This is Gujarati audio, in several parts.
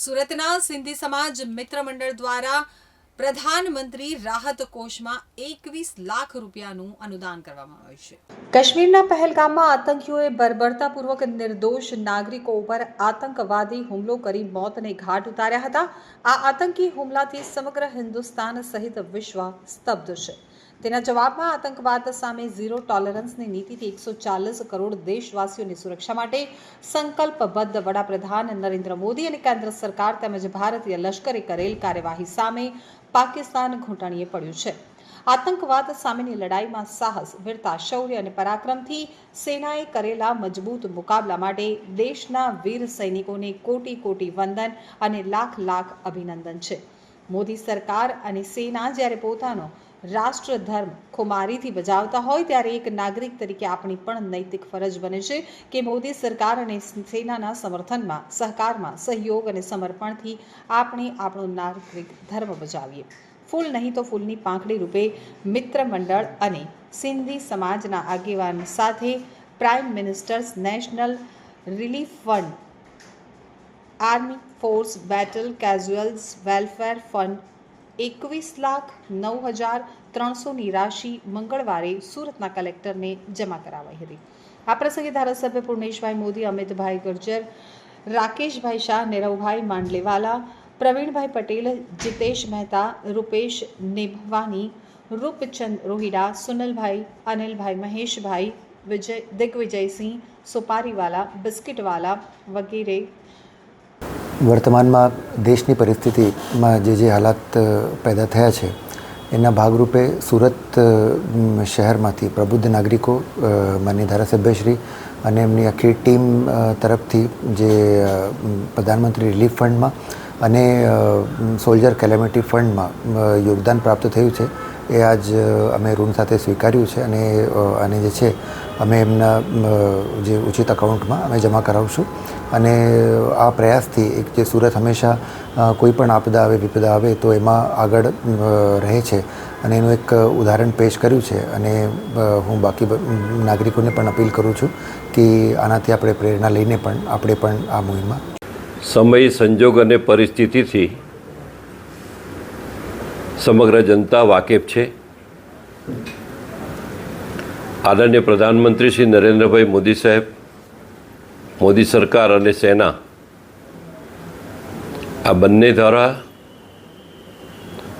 સુરતના સિંધી સમાજ મિત્ર મંડળ દ્વારા પ્રધાનમંત્રી રાહત કોષમાં એકવીસ લાખ રૂપિયાનું અનુદાન કરવામાં આવ્યું છે. કાશ્મીરના પહેલગામમાં આતંકીઓએ બર્બરતાપૂર્વક નિર્દોષ નાગરિકો ઉપર આતંકવાદી હુમલો કરી મોતને ઘાટ ઉતાર્યા હતા. આ આતંકી હુમલાથી સમગ્ર હિન્દુસ્તાન સહિત વિશ્વ સ્તબ્ધ છે. તેના જવાબમાં આતંકવાદ સામે ઝીરો ટોલરન્સની નીતિથી એકસો ચાલીસ કરોડ દેશવાસીઓની સુરક્ષા માટે સંકલ્પબદ્ધ વડાપ્રધાન નરેન્દ્ર મોદી અને કેન્દ્ર સરકાર તેમજ ભારતીય લશ્કરે કરેલ કાર્યવાહી સામે પાકિસ્તાન ઘૂંટણીએ પડ્યું છે. આતંકવાદ સામેની લડાઈમાં સાહસ, વીરતા, શૌર્ય અને પરાક્રમથી સેનાએ કરેલા મજબૂત મુકાબલા માટે દેશના વીર સૈનિકોને કોટી કોટી વંદન અને લાખ લાખ અભિનંદન છે. મોદી સરકાર અને સેના જ્યારે પોતાનો રાષ્ટ્ર ધર્મ ખુમારીથી બજાવતા હોય ત્યારે એક નાગરિક તરીકે આપણી પણ નૈતિક ફરજ બને છે કે મોદી સરકાર અને સેનાના સમર્થનમાં, સહકારમાં, સહયોગ અને સમર્પણથી આપણે આપણો નાગરિક ધર્મ બજાવીએ. ફૂલ નહીં તો ફૂલની પાંખડી રૂપે મિત્ર મંડળ અને સિંધી સમાજના આગેવાન સાથે prime ministers national relief fund army force battle casualties welfare fund એકવીસ લાખ નવ હજાર ત્રણસોની રાશિ મંગળવારે સુરતના કલેક્ટરને જમા કરાવાઈ હતી. આ પ્રસંગે ધારાસભ્ય પૂર્ણેશભાઈ મોદી, અમિતભાઈ ગુર્જર, રાકેશભાઈ શાહ, નીરવભાઈ માંડલેવાલા, પ્રવીણભાઈ પટેલ, જીતેશ મહેતા, રૂપેશ નિભવાની, રૂપચંદ રોહિડા, સુનલભાઈ, અનિલભાઈ મહેશભાઈ, વિજય દિગ્વિજયસિંહ, સુપારીવાલા, બિસ્કિટવાલા વગેરે. વર્તમાનમાં દેશની પરિસ્થિતિમાં જે જે હાલાત પેદા થયા છે એના ભાગરૂપે સુરત શહેરમાંથી પ્રબુદ્ધ નાગરિકો માન્ય ધારાસભ્યશ્રી અને એમની આખી ટીમ તરફથી જે પ્રધાનમંત્રી રિલીફ ફંડમાં અને સોલ્જર કેલેમિટી ફંડમાં યોગદાન પ્રાપ્ત થયું છે. એ આજ અમે ઋણ સાથે સ્વીકાર્યું છે અને અને જે છે, અમે એમના જે ઉચિત અકાઉન્ટમાં અમે જમા કરાવશું. અને આ પ્રયાસથી એક જે સુરત હંમેશા કોઈ પણ આપદા આવે, વિપદા આવે, તો એમાં આગળ રહે છે. અને એનું એક ઉદાહરણ પેશ કર્યું છે. અને હું બાકી નાગરિકોને પણ અપીલ કરું છું કે આનાથી આપણે પ્રેરણા લઈને પણ આપણે પણ આ મુહિમમાં સમય, સંજોગ અને પરિસ્થિતિથી સમગ્ર જનતા વાકેફ છે. આદરણીય પ્રધાનમંત્રી શ્રી નરેન્દ્રભાઈ મોદી સાહેબ, મોદી સરકાર અને સેના, આ બંને દ્વારા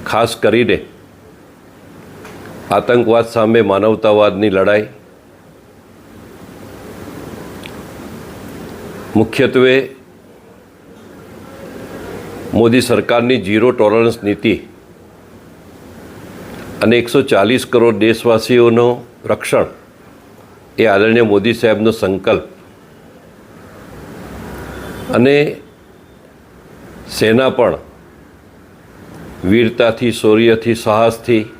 ખાસ કરીને આતંકવાદ સામે માનવતાવાદની લડાઈ મુખ્યત્વે મોદી સરકારની ઝીરો ટોલરન્સ નીતિ અને એકસો ચાલીસ કરોડ દેશવાસીઓનું રક્ષણ એ આદરણીય મોદી સાહેબનો સંકલ્પ અને સેના પણ વીરતાથી, શૌર્યથી, સાહસથી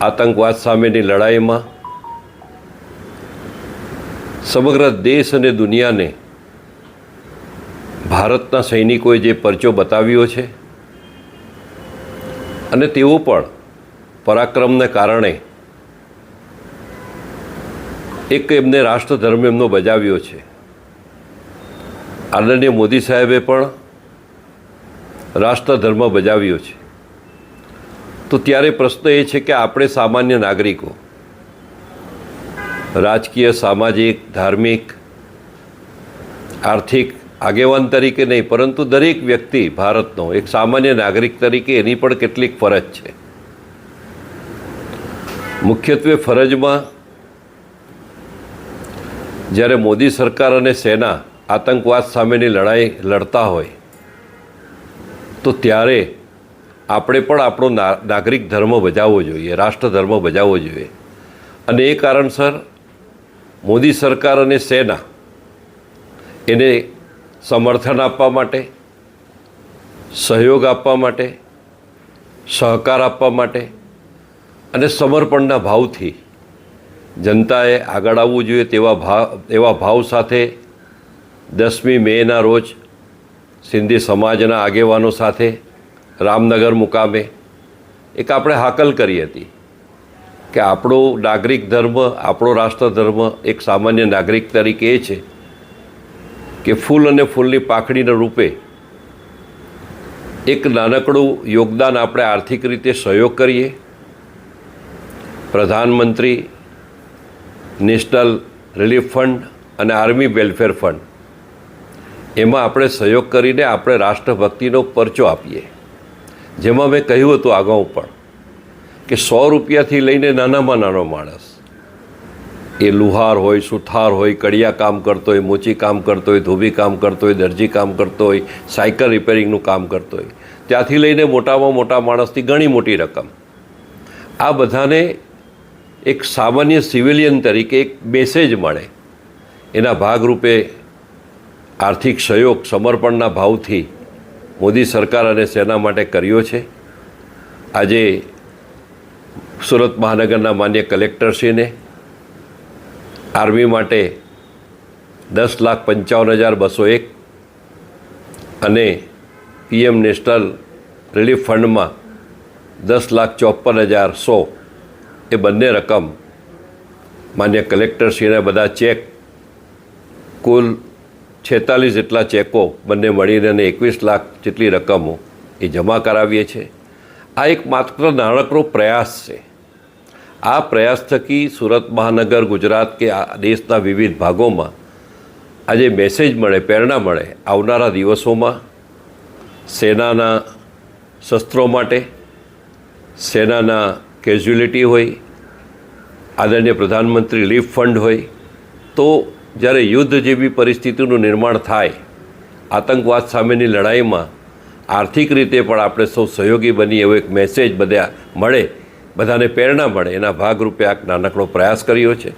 આતંકવાદ સામેની લડાઈમાં સમગ્ર દેશ અને દુનિયાને ભારતના સૈનિકોએ જે પરચો બતાવ્યો છે અને તેઓ પણ પરાક્રમને કારણે એક એમને રાષ્ટ્રધર્મ એમનો બજાવ્યો છે. આદરણીય મોદી સાહેબે પણ રાષ્ટ્રધર્મ બજાવ્યો છે. તો ત્યારે પ્રશ્ન એ છે કે આપણે સામાન્ય નાગરિકો, રાજકીય, સામાજિક, ધાર્મિક, આર્થિક આગેવાન તરીકે નહીં, પરંતુ દરેક વ્યક્તિ ભારતનો એક સામાન્ય નાગરિક તરીકે એની પણ કેટલીક ફરજ છે. મુખ્યત્વે ફરજમાં જ્યારે મોદી સરકાર અને સેના આતંકવાદ સામેની લડાઈ લડતા હોય, તો ત્યારે આપણે પણ આપણો નાગરિક ધર્મ બજાવવો જોઈએ, રાષ્ટ્ર ધર્મ બજાવવો જોઈએ. અને એ કારણસર મોદી સરકાર અને સેના એને સમર્થન આપવા માટે, સહયોગ આપવા માટે, સહકાર આપવા માટે અને સમર્પણના ભાવથી જનતાએ આગળ આવવું જોઈએ તેવા ભાવ એવા ભાવ સાથે દસમી મેના રોજ સિંધી સમાજના આગેવાનો સાથે રામનગર મુકામે એક આપણે હાકલ કરી હતી કે આપણો નાગરિક ધર્મ, આપણો રાષ્ટ્ર ધર્મ એક સામાન્ય નાગરિક તરીકે એ છે. કે ફૂલ અને ફૂલની પાંખડીના રૂપે એક નાનકડું યોગદાન આપણે આર્થિક રીતે સહયોગ કરીએ. પ્રધાનમંત્રી નેશનલ રિલીફ ફંડ અને આર્મી વેલફેર ફંડ, એમાં આપણે સહયોગ કરીને આપણે રાષ્ટ્રભક્તિનો પરચો આપીએ. જેમાં મેં કહ્યું હતું અગાઉ પણ કે સો રૂપિયાથી લઈને નાનામાં નાનો માણસ એ લુહાર હોય, સુથાર હોય, કડિયા કામ કરતો હોય, મોચી કામ કરતો હોય, ધોબી કામ કરતો હોય, દરજી કામ કરતો હોય, સાયકલ રિપેરિંગનું કામ કરતો હોય. ત્યાંથી લઈને મોટામાં મોટા માણસથી ઘણી મોટી રકમ. આ બધાને એક સામાન્ય સિવિલિયન તરીકે એક મેસેજ મળે. એના ભાગરૂપે આર્થિક સહયોગ, સમર્પણના ભાવથી મોદી સરકાર અને સેના માટે કર્યો છે. આજે સુરત મહાનગરના માન્ય કલેક્ટરશ્રીને આર્મી માટે દસ લાખ પંચાવન હજાર બસો એક અને પીએમ નેશનલ રિલીફ ફંડમાં દસ લાખ ચોપન હજાર સો એ બંને રકમ માન્ય કલેક્ટરશ્રીને બધા ચેક કુલ છેતાલીસ જેટલા ચેકો બંને મળીને અને એકવીસ લાખ જેટલી રકમો એ જમા કરાવીએ છીએ. આ એક માત્ર નાણાકરો પ્રયાસ છે. આ પ્રયાસ થકી સુરત મહાનગર ગુજરાત કે દેશના વિવિધ ભાગોમાં આજે મેસેજ મળે, પ્રેરણા મળે આવનારા દિવસોમાં સેનાના શસ્ત્રો માટે, સેનાના કેઝ્યુલિટી હોય, આદરણીય પ્રધાનમંત્રી રિલીફ ફંડ હોય, તો જ્યારે યુદ્ધ જેવી પરિસ્થિતિનું નિર્માણ થાય, આતંકવાદ સામેની લડાઈમાં આર્થિક રીતે પણ આપણે સૌ સહયોગી બની એવો એક મેસેજ બધા મળે બધાને પ્રેરણા મળે. એના ભાગરૂપે આ નાનકડો પ્રયાસ કર્યો છે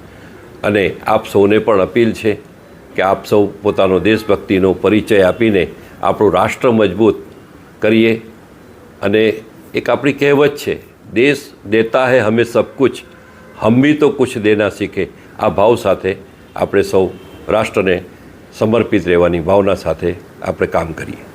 અને આપ સૌને પણ અપીલ છે કે આપ સૌ પોતાનો દેશભક્તિનો પરિચય આપીને આપણું રાષ્ટ્ર મજબૂત કરીએ. અને એક આપણી કહેવત છે, દેશ દેતા હૈ હમે સબ કુછ, હમ ભી તો કુછ દેના શીખે. આ ભાવ સાથે આપણે સૌ રાષ્ટ્રને સમર્પિત રહેવાની ભાવના સાથે આપણે કામ કરીએ.